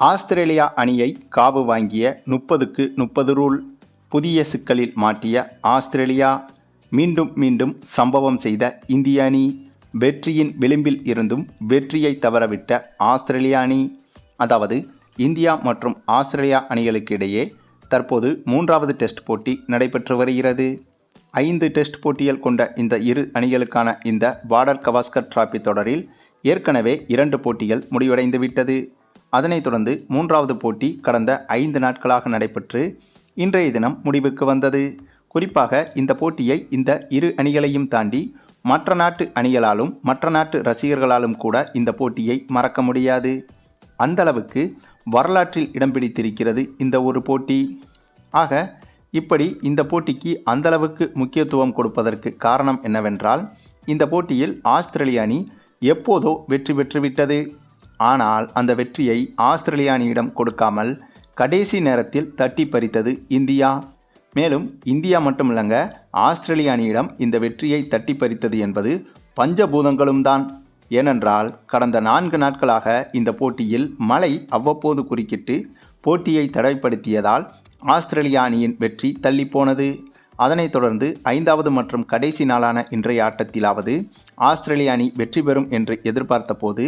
Australia அணியை காவு வாங்கிய முப்பதுக்கு முப்பது ரூல் புதிய சிக்கலில் மாட்டிய ஆஸ்திரேலியா மீண்டும் மீண்டும் சம்பவம் செய்த இந்திய அணி வெற்றியின் விளிம்பில் இருந்தும் வெற்றியை தவறவிட்ட ஆஸ்திரேலியா அணி அதாவது இந்தியா மற்றும் ஆஸ்திரேலியா அணிகளுக்கு இடையே தற்போது மூன்றாவது டெஸ்ட் போட்டி நடைபெற்று வருகிறது. ஐந்து டெஸ்ட் போட்டிகள் கொண்ட இந்த இரு அணிகளுக்கான இந்த பார்டர் கவாஸ்கர் டிராபி தொடரில் ஏற்கனவே இரண்டு போட்டிகள் முடிவடைந்துவிட்டது. அதனைத் தொடர்ந்து மூன்றாவது போட்டி கடந்த ஐந்து நாட்களாக நடைபெற்று இன்றைய தினம் முடிவுக்கு வந்தது. குறிப்பாக இந்த போட்டியை இந்த இரு அணிகளையும் தாண்டி மற்ற நாட்டு அணிகளாலும் மற்ற நாட்டு ரசிகர்களாலும் கூட இந்த போட்டியை மறக்க முடியாது. அந்த அளவுக்கு வரலாற்றில் இடம் பிடித்திருக்கிறது இந்த ஒரு போட்டி. ஆக இப்படி இந்த போட்டிக்கு அந்தளவுக்கு முக்கியத்துவம் கொடுப்பதற்கு காரணம் என்னவென்றால் இந்த போட்டியில் ஆஸ்திரேலிய அணி எப்போதோ வெற்றி பெற்றுவிட்டது. ஆனால் அந்த வெற்றியை ஆஸ்திரேலிய அணியிடம் கொடுக்காமல் கடைசி நேரத்தில் தட்டி பறித்தது இந்தியா. மேலும் இந்தியா மட்டுமில்லங்க ஆஸ்திரேலிய அணியிடம் இந்த வெற்றியை தட்டி பறித்தது என்பது பஞ்சபூதங்களும் தான் ஏனென்றால் கடந்த நான்கு நாட்களாக இந்த போட்டியில் மழை அவ்வப்போது குறுக்கிட்டு போட்டியை தடைப்படுத்தியதால் ஆஸ்திரேலியா அணியின் வெற்றி தள்ளிப்போனது. அதனைத் தொடர்ந்து ஐந்தாவது மற்றும் கடைசி நாளான இன்றைய ஆட்டத்திலாவது ஆஸ்திரேலிய அணி வெற்றி பெறும் என்று எதிர்பார்த்தபோது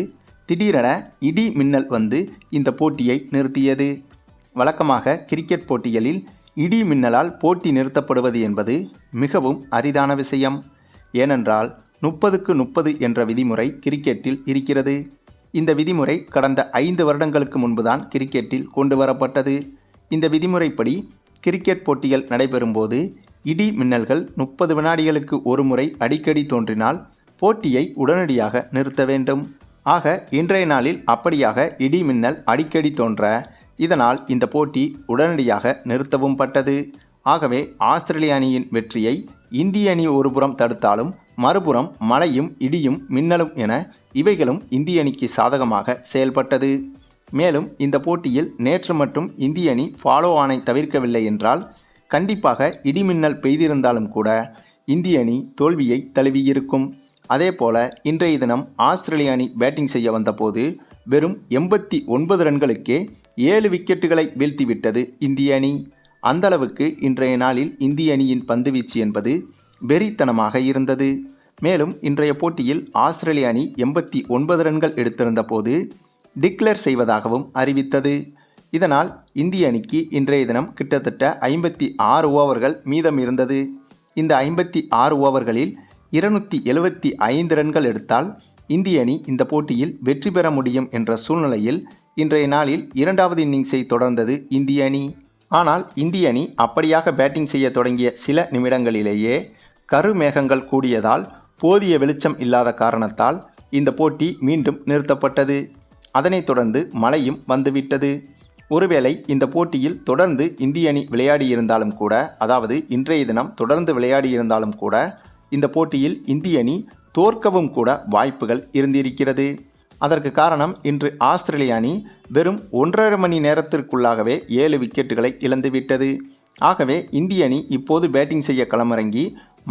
திடீரென இடி மின்னல் வந்து இந்த போட்டியை நிறுத்தியது. வழக்கமாக கிரிக்கெட் போட்டிகளில் இடி மின்னலால் போட்டி நிறுத்தப்படுவது என்பது மிகவும் அரிதான விஷயம். ஏனென்றால் முப்பதுக்கு முப்பது என்ற விதிமுறை கிரிக்கெட்டில் இருக்கிறது. இந்த விதிமுறை கடந்த ஐந்து வருடங்களுக்கு முன்புதான் கிரிக்கெட்டில் கொண்டு வரப்பட்டது. இந்த விதிமுறைப்படி கிரிக்கெட் போட்டிகள் நடைபெறும்போது இடி மின்னல்கள் முப்பது வினாடிகளுக்கு ஒரு முறை அடிக்கடி தோன்றினால் போட்டியை உடனடியாக நிறுத்த வேண்டும். ஆக இன்றைய நாளில் அப்படியாக இடி மின்னல் அடிக்கடி தோன்ற இதனால் இந்த போட்டி உடனடியாக நிறுத்தவும் பட்டது. ஆகவே ஆஸ்திரேலிய அணியின் வெற்றியை இந்திய அணி ஒருபுறம் தடுத்தாலும் மறுபுறம் மழையும் இடியும் மின்னலும் என இவைகளும் இந்திய அணிக்கு சாதகமாக செயல்பட்டது. மேலும் இந்த போட்டியில் நேற்று மட்டும் இந்திய அணி ஃபாலோ ஆனை தவிர்க்கவில்லை என்றால் கண்டிப்பாக இடிமின்னல் பெய்திருந்தாலும் கூட இந்திய அணி தோல்வியை தழுவியிருக்கும். அதே போல இன்றைய தினம் ஆஸ்திரேலிய அணி பேட்டிங் செய்ய வந்தபோது வெறும் எண்பத்தி ஒன்பது ரன்களுக்கே ஏழு விக்கெட்டுகளை வீழ்த்திவிட்டது இந்திய அணி. அந்தளவுக்கு இன்றைய நாளில் இந்திய அணியின் பந்துவீச்சு என்பது வெறித்தனமாக இருந்தது. மேலும் இன்றைய போட்டியில் ஆஸ்திரேலிய அணி எண்பத்தி ஒன்பது ரன்கள் எடுத்திருந்த போது டிக்ளேர் செய்வதாகவும் அறிவித்தது. இதனால் இந்திய அணிக்கு இன்றைய தினம் கிட்டத்தட்ட ஐம்பத்தி ஆறு ஓவர்கள் மீதம் இருந்தது. இந்த ஐம்பத்தி ஆறு ஓவர்களில் இருநூற்றி எழுபத்தி ஐந்து ரன்கள் எடுத்தால் இந்திய அணி இந்த போட்டியில் வெற்றி பெற முடியும் என்ற சூழ்நிலையில் இன்றைய நாளில் இரண்டாவது இன்னிங்ஸை தொடர்ந்தது இந்திய அணி. ஆனால் இந்திய அணி அப்படியாக பேட்டிங் செய்ய தொடங்கிய சில நிமிடங்களிலேயே கருமேகங்கள் கூடியதால் போதிய வெளிச்சம் இல்லாத காரணத்தால் இந்த போட்டி மீண்டும் நிறுத்தப்பட்டது. அதனைத் தொடர்ந்து மழையும் வந்துவிட்டது. ஒருவேளை இந்த போட்டியில் தொடர்ந்து இந்திய அணி விளையாடியிருந்தாலும் கூட அதாவது இன்றைய தினம் தொடர்ந்து விளையாடியிருந்தாலும் கூட இந்த போட்டியில் இந்திய அணி தோற்கவும் கூட வாய்ப்புகள் இருந்திருக்கிறது. அதற்கு காரணம் இன்று ஆஸ்திரேலிய அணி வெறும் ஒன்றரை மணி நேரத்திற்குள்ளாகவே ஏழு விக்கெட்டுகளை இழந்துவிட்டது. ஆகவே இந்திய அணி இப்போது பேட்டிங் செய்ய களமிறங்கி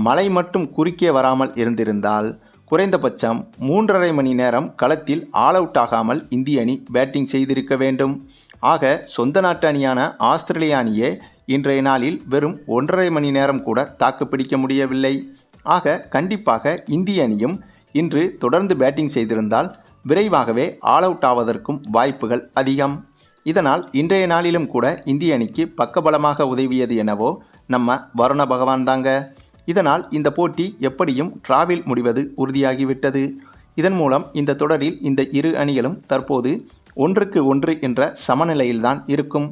மழை மட்டும் குறுக்கே வராமல் இருந்திருந்தால் குறைந்தபட்சம் மூன்றரை மணி நேரம் களத்தில் ஆல் அவுட் ஆகாமல் இந்திய அணி பேட்டிங் செய்திருக்க வேண்டும். ஆக சொந்த நாட்டு அணியான ஆஸ்திரேலிய அணியே இன்றைய நாளில் வெறும் ஒன்றரை மணி நேரம் கூட தாக்குப்பிடிக்க முடியவில்லை. ஆக கண்டிப்பாக இந்திய அணியும் இன்று தொடர்ந்து பேட்டிங் செய்திருந்தால் விரைவாகவே ஆல் அவுட் ஆவதற்கும் வாய்ப்புகள் அதிகம். இதனால் இன்றைய நாளிலும் கூட இந்திய அணிக்கு பக்கபலமாக உதவியது எனவோ நம்ம வருண பகவான் தாங்க. இதனால் இந்த போட்டி எப்படியும் டிராவில் முடிவது உறுதியாகிவிட்டது. இதன் மூலம் இந்த தொடரில் இந்த இரு அணிகளும் தற்போது ஒன்றுக்கு ஒன்று என்ற சமநிலையில்தான் இருக்கும்.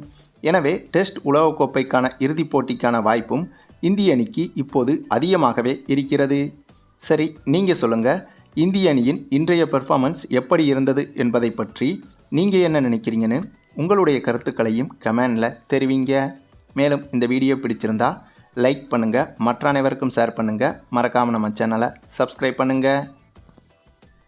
எனவே டெஸ்ட் உலகக்கோப்பைக்கான இறுதிப் போட்டிக்கான வாய்ப்பும் இந்திய அணிக்கு இப்போது அதிகமாகவே இருக்கிறது. சரி நீங்கள் சொல்லுங்கள் இந்திய அணியின் இன்றைய பெர்ஃபார்மன்ஸ் எப்படி இருந்தது என்பதை பற்றி நீங்கள் என்ன நினைக்கிறீங்கன்னு உங்களுடைய கருத்துக்களையும் கமெண்டில் தெரிவிங்க. மேலும் இந்த வீடியோ பிடிச்சிருந்தா லைக் பண்ணுங்கள் மற்ற அனைவருக்கும் ஷேர் பண்ணுங்கள் மறக்காமல் நம்ம சேனலை சப்ஸ்கிரைப் பண்ணுங்கள்